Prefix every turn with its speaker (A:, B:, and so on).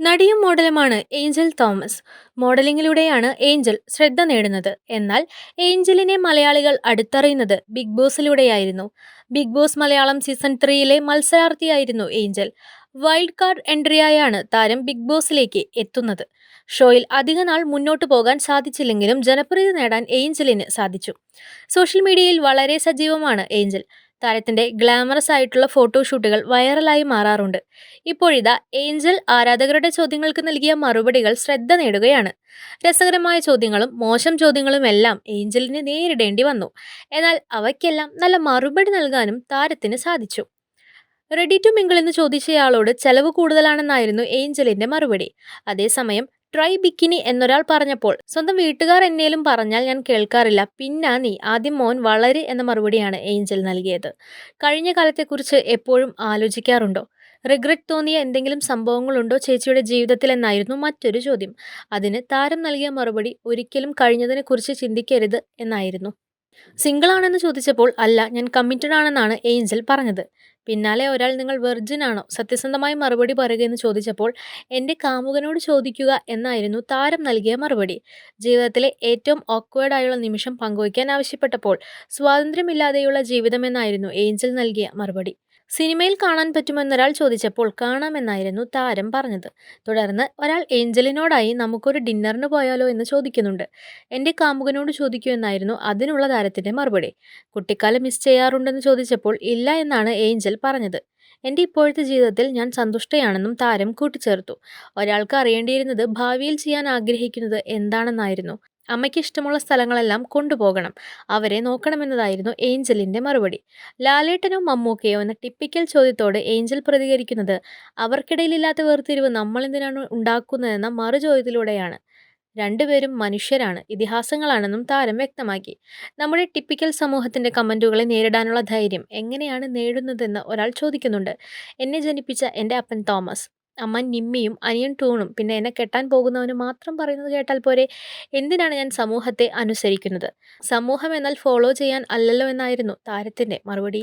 A: നടിയും മോഡലുമാണ് Angel Thomas. മോഡലിംഗിലൂടെയാണ് ഏഞ്ചൽ ശ്രദ്ധ നേടുന്നത്. എന്നാൽ ഏഞ്ചലിനെ മലയാളികൾ അടുത്തറിയുന്നത് ബിഗ് ബോസിലൂടെയായിരുന്നു. ബിഗ് ബോസ് മലയാളം സീസൺ ത്രീയിലെ മത്സരാർത്ഥിയായിരുന്നു ഏഞ്ചൽ. വൈൽഡ് കാർഡ് എൻട്രിയായാണ് താരം ബിഗ് ബോസിലേക്ക് എത്തുന്നത്. ഷോയിൽ അധിക നാൾ മുന്നോട്ടു പോകാൻ സാധിച്ചില്ലെങ്കിലും ജനപ്രീതി നേടാൻ ഏഞ്ചലിന് സാധിച്ചു. സോഷ്യൽ മീഡിയയിൽ വളരെ സജീവമാണ് ഏഞ്ചൽ. താരത്തിന്റെ ഗ്ലാമറസ് ആയിട്ടുള്ള ഫോട്ടോഷൂട്ടുകൾ വൈറലായി മാറാറുണ്ട്. ഇപ്പോഴിതാ ഏഞ്ചൽ ആരാധകരുടെ ചോദ്യങ്ങൾക്ക് നൽകിയ മറുപടികൾ ശ്രദ്ധ നേടുകയാണ്. രസകരമായ ചോദ്യങ്ങളും മോശം ചോദ്യങ്ങളും എല്ലാം ഏഞ്ചലിന് നേരിടേണ്ടി വന്നു. എന്നാൽ അവയ്ക്കെല്ലാം നല്ല മറുപടി നൽകാനും താരത്തിന് സാധിച്ചു. റെഡി ടു മിങ്കിൾ എന്ന് ചോദിച്ചയാളോട് ചെലവ് കൂടുതലാണെന്നായിരുന്നു ഏഞ്ചലിന്റെ മറുപടി. അതേസമയം ട്രൈ ബിക്കിനി എന്നൊരാൾ പറഞ്ഞപ്പോൾ സ്വന്തം വീട്ടുകാർ എന്നേലും പറഞ്ഞാൽ ഞാൻ കേൾക്കാറില്ല. പിന്നാ നീ ആദ്യം മോൻ വളരെ എന്ന മറുപടിയാണ് ഏഞ്ചൽ നൽകിയത്. കഴിഞ്ഞ കാലത്തെക്കുറിച്ച് എപ്പോഴും ആലോചിക്കാറുണ്ടോ? റിഗ്രറ്റ് തോന്നിയ എന്തെങ്കിലും സംഭവങ്ങളുണ്ടോ ചേച്ചിയുടെ ജീവിതത്തിൽ എന്നായിരുന്നു മറ്റൊരു ചോദ്യം. അതിന് താരം നൽകിയ മറുപടി ഒരിക്കലും കഴിഞ്ഞതിനെക്കുറിച്ച് ചിന്തിക്കരുത് എന്നായിരുന്നു. സിംഗിൾ ആണെന്ന് ചോദിച്ചപ്പോൾ അല്ല ഞാൻ കമ്മിറ്റഡ് ആണെന്നാണ് ഏഞ്ചൽ പറഞ്ഞത്. പിന്നാലെ ഒരാൾ നിങ്ങൾ വെർജിൻ ആണോ സത്യസന്ധമായി മറുപടി പറയുകയെന്ന് ചോദിച്ചപ്പോൾ എന്റെ കാമുകനോട് ചോദിക്കുക എന്നായിരുന്നു താരം നൽകിയ മറുപടി. ജീവിതത്തിലെ ഏറ്റവും ഓക്വേർഡായുള്ള നിമിഷം പങ്കുവയ്ക്കാൻ ആവശ്യപ്പെട്ടപ്പോൾ സ്വാതന്ത്ര്യമില്ലാതെയുള്ള ജീവിതമെന്നായിരുന്നു ഏഞ്ചൽ നൽകിയ മറുപടി. സിനിമയിൽ കാണാൻ പറ്റുമെന്നൊരാൾ ചോദിച്ചപ്പോൾ കാണാമെന്നായിരുന്നു താരം പറഞ്ഞത്. തുടർന്ന് ഒരാൾ ഏഞ്ചലിനോടായി നമുക്കൊരു ഡിന്നറിന് പോയാലോ എന്ന് ചോദിക്കുന്നുണ്ട്. എന്റെ കാമുകനോട് ചോദിക്കൂ എന്നായിരുന്നു അതിനുള്ള താരത്തിന്റെ മറുപടി. കുട്ടിക്കാലം മിസ് ചെയ്യാറുണ്ടെന്ന് ചോദിച്ചപ്പോൾ ഇല്ല എന്നാണ് ഏഞ്ചൽ പറഞ്ഞത്. എന്റെ ഇപ്പോഴത്തെ ജീവിതത്തിൽ ഞാൻ സന്തുഷ്ടയാണെന്നും താരം കൂട്ടിച്ചേർത്തു. ഒരാൾക്ക് അറിയേണ്ടിയിരുന്നത് ഭാവിയിൽ ചെയ്യാൻ ആഗ്രഹിക്കുന്നത് എന്താണെന്നായിരുന്നു. അമ്മയ്ക്ക് ഇഷ്ടമുള്ള സ്ഥലങ്ങളെല്ലാം കൊണ്ടുപോകണം. അവരെ നോക്കണമെന്നതായിരുന്നു ഏഞ്ചലിന്റെ മറുപടി. ലാലേട്ടനോ മമ്മൂക്കയോ എന്ന ടിപ്പിക്കൽ ചോദ്യത്തോട് ഏഞ്ചൽ പ്രതികരിക്കുന്നത് അവർക്കിടയിലില്ലാത്ത വേർതിരിവ് നമ്മളെന്തിനാണ് ഉണ്ടാക്കുന്നതെന്ന മറു ചോദ്യത്തിലൂടെയാണ് രണ്ടുപേരും മനുഷ്യരാണ് ഇതിഹാസങ്ങളാണെന്നും താരം വ്യക്തമാക്കി. നമ്മുടെ ടിപ്പിക്കൽ സമൂഹത്തിന്റെ കമന്റുകളെ നേരിടാനുള്ള ധൈര്യം എങ്ങനെയാണ് നേടുന്നതെന്ന് ഒരാൾ ചോദിക്കുന്നുണ്ട്. എന്നെ ജനിപ്പിച്ച എന്റെ അപ്പൻ തോമസ്. അമ്മ നിമ്മിയും അനിയൻ ടൂണും പിന്നെ എന്നെ കെട്ടാൻ പോകുന്നവന് മാത്രം പറയുന്നത് കേട്ടാൽ പോരെ? എന്തിനാണ് ഞാൻ സമൂഹത്തെ അനുസരിക്കുന്നത്? സമൂഹം എന്നാൽ ഫോളോ ചെയ്യാൻ അല്ലല്ലോ എന്നായിരുന്നു താരത്തിന്റെ മറുപടി.